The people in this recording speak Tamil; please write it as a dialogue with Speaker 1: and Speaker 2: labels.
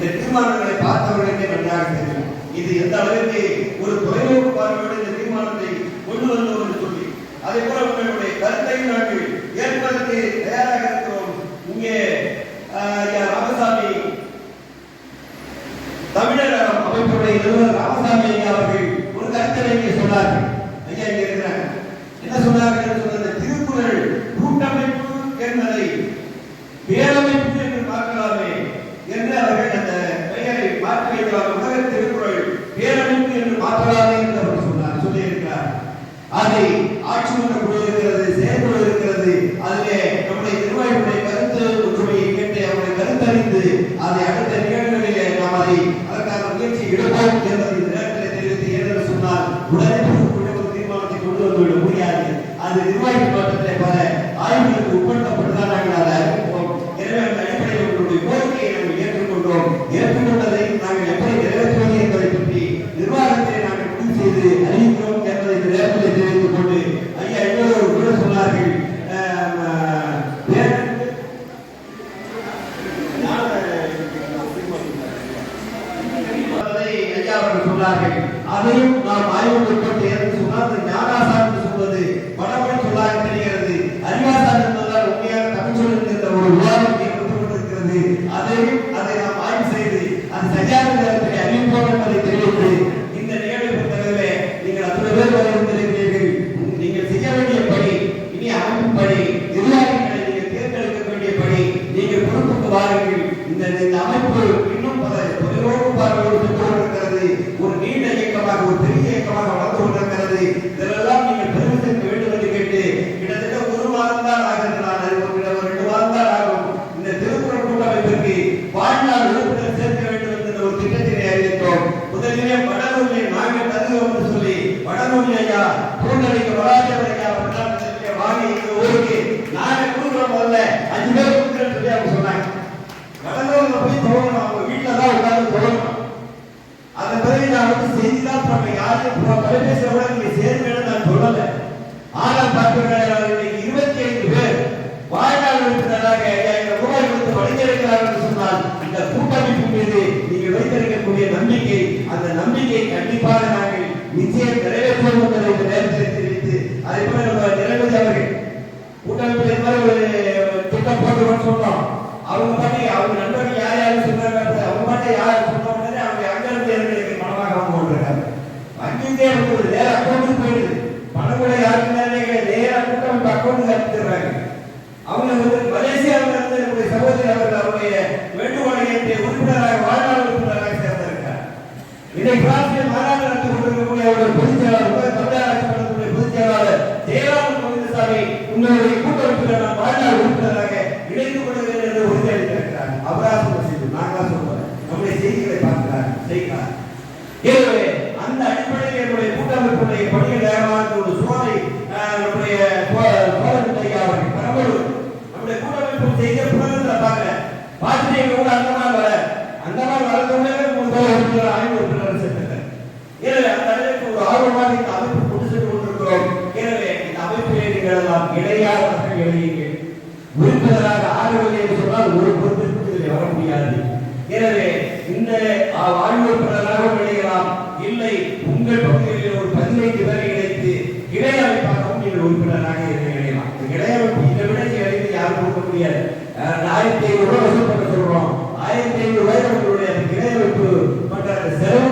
Speaker 1: இந்த தீர்மானங்களை பார்த்தவர்களுக்கே நன்றாக தெரியும். இது எந்த அளவிற்கு ஒரு தொலைநோக்கு பார்வையோடு இந்த தீர்மானத்தை கொண்டு வந்தோம் என்று சொல்லி அதே போல உங்களுடைய கருத்தையும் நாங்கள் ஏற்பதற்கு தயாராக இருக்கிறோம். இங்கே ராமசாமி தமிழர் அமைப்புடைய நிறுவனர் ராமசாமி ஐயா அவர்கள் ஒரு கருத்தை சொன்னார்கள். ஐயா இங்க இருக்கிறாங்க என்ன சொன்னார்கள்? முயற்சி எடுப்போம் நேரத்தில் தெரிவித்து சொன்னால் உடனே ஒரு தீர்மானத்தை கொண்டு வந்துவிட முடியாது. அது நிர்வாகி மட்டத்திலே பல ஆய்வுகளுக்கு உட்படுத்தப்பட்டுதான் நாங்கள் அதை அறிவிப்போம் எனவே அந்த அடிப்படையில் உங்களுடைய கோரிக்கையை நாங்கள் ஏற்றுக்கொண்டோம் ஏற்றுக்கொண்டதை நாங்கள் எப்படி நிறைவேற்றுவது என்பதை பற்றி நிர்வாகத்தை நாங்கள் முடிவு செய்து அறிவிக்கிறோம் என்பதை இந்த நேரத்தில் தெரிவித்துக் கொண்டு ஐயா இன்னொரு கூட சொன்னார்கள் ஆம், ஆஹ், பேரன்பு என்பதை ஐயா அவர்கள் சொன்னார்கள் அதையும் நாம் ஆய்வுக்கு உட்பட்டு என்று சொன்னால் அது ஞானாசார் என்று சொல்வது வடமொழி சொல்லாக தெரிகிறது. அறிவாசார் என்பதால் உண்மையாக தமிழ் சொல்லுகின்ற ஒரு விவாதம் இங்கே கொண்டிருக்கிறது அதையும் அதை நாம் ஆய்வு செய்து அது சரியான நேரத்தில் அறிவிப்போம் என்பதை தெரிவித்து இந்த நிகழ்வை பொறுத்தளவிலே நீங்கள் அத்தனை பேர் வரை இருந்திருக்கிறீர்கள் நீங்கள் செய்ய வேண்டிய பணி இனி அமைப்பு பணி நிர்வாகிகளை நீங்கள் தேர்ந்தெடுக்க வேண்டிய பணி நீங்கள் பொறுப்புக்கு வாருங்கள் இந்த இந்த அமைப்பு இன்னும் பல தொலைநோக்கு பார்வையோடு சென்று கொண்டிருக்கிறது ஒரு நீண்ட இயக்கமாக ஒரு பெரிய இயக்கமாக வளர்ந்து கொண்டிருக்கிறது இதெல்லாம் நீங்கள் பெருமை சேர்க்க வேண்டும் என்று கேட்டு கிட்டத்தட்ட ஒரு மாதம் தான் ஆகிறது நான் அறிவுறுகிறேன் ஒரு ரெண்டு மாதம் தான் ஆகும் இந்த திருக்குறள் கூட்டமைப்பிற்கு வாழ்நாள் உறுப்பினர் சேர்க்க வேண்டும் என்ற ஒரு திட்டத்தினை அறிவித்தோம் முதலிலே வடநூலிலே நாங்கள் தருகிறோம் என்று சொல்லி வடநூலி ஐயா பூண்டலிங்க வராஜவர் ஐயா அவர்கள் முதலிலே வாங்கி இந்த ஊருக்கு நாங்கள் கொடுக்குறோம் முதல்ல அஞ்சு பேர் கொடுக்குறேன்னு சொல்லி அவங்க சொன்னாங்க வடநூலில் போய் தொடங்கணும் அவங்க வீட்டில் தான் உட்கார்ந்து தொடங்கணும் அதன் பிறகு நான் வந்து செய்தி தான் பண்ணேன் நீங்க சேர்க்கணும்னு நான் சொல்லல ஆனால் பார்த்தீங்கன்னா இருபத்தி ஐந்து பேர் வாழ்நாள் உறுப்பினராக ஐயாயிரம் ரூபாய் கொடுத்து வழங்கியிருக்கிறார்கள் என்று சொன்னால் இந்த கூட்டமைப்பு மீது நீங்கள் வைத்திருக்கக்கூடிய நம்பிக்கை அந்த நம்பிக்கை கண்டிப்பாக நாங்கள் நிச்சயம் நிறைவேற்றுவோம் என்பதை இந்த நேரத்தில் தெரிவித்து அதே போல நம்ம அவர்கள் கூட்டமைப்பில் ஒரு திட்டம் சொன்னோம். அவங்க பாட்டி அவங்க நண்பர்கள் யார் யாரும் சொல்றாங்க அவங்க பாட்டி யார் சொன்ன அவங்க வந்து மலேசியாவில் இருந்து நம்முடைய சகோதரி அவர்கள் அவருடைய வேண்டுகோளை ஏற்று உறுப்பினராக வாழ்நாள் உறுப்பினராக சேர்ந்திருக்கிறார். இதை பிரான்சில் மாநாடு நடத்தி கொண்டிருக்கக்கூடிய அவருடைய பொதுச் செயலாளர் தமிழக அரசு படத்துடைய பொதுச் செயலாளர் ஜெயராமன் கோவிந்தசாமி உங்களுடைய கூட்டமைப்பில் நான் வாழ்நாள் உறுப்பினராக இணைந்து கொள்கிறேன் என்று உறுதியளித்திருக்கிறார். செய்து நாங்களா நம்முடைய செய்திகளை பார்க்கிறார் செய்கிறார் எனவே அந்த அடிப்படையில் என்னுடைய கூட்டமைப்புடைய பணிகள் வேகமாக ஒரு சோலை ஆஹ், நம்முடைய சோழன் ஐயா அவர்கள் பெரம்பலூர் நம்முடைய கூட்டமைப்பு செய்த புலனத்துல பார்த்துட்டு எங்க கூட வர அந்த மாதிரி வரதுமே மூணு பேர் உறுப்பினர் ஐந்து உறுப்பினர் சேர்த்துட்டேன் எனவே அந்த அளவுக்கு ஒரு ஆர்வமாக இந்த அமைப்பு கொண்டு சென்று கொண்டிருக்கிறோம். எனவே இந்த அமைப்பிலே நீங்கள் எல்லாம் இணையாளர்கள் எழுதியுங்கள் உறுப்பினராக ஆகவில்லை என்று சொன்னால் ஒரு பொறுப்பிற்கு இதில் வர முடியாது. எனவே இந்த ஆய்வு உறுப்பினராக விளையலாம் இல்லை உங்கள் பகுதிகளில் ஒரு பதினைந்து பேரை இணைத்து இணை நீங்கள் உறுப்பினராக இணையலாம். இந்த கொடுக்க முடியாது. ஆயிரத்தி ஐநூறு ரூபாய் வசூல் பண்ண சொல்றோம். ஆயிரத்தி ஐநூறு ரூபாய் நம்மளுடைய கிரய பண்ற செலவு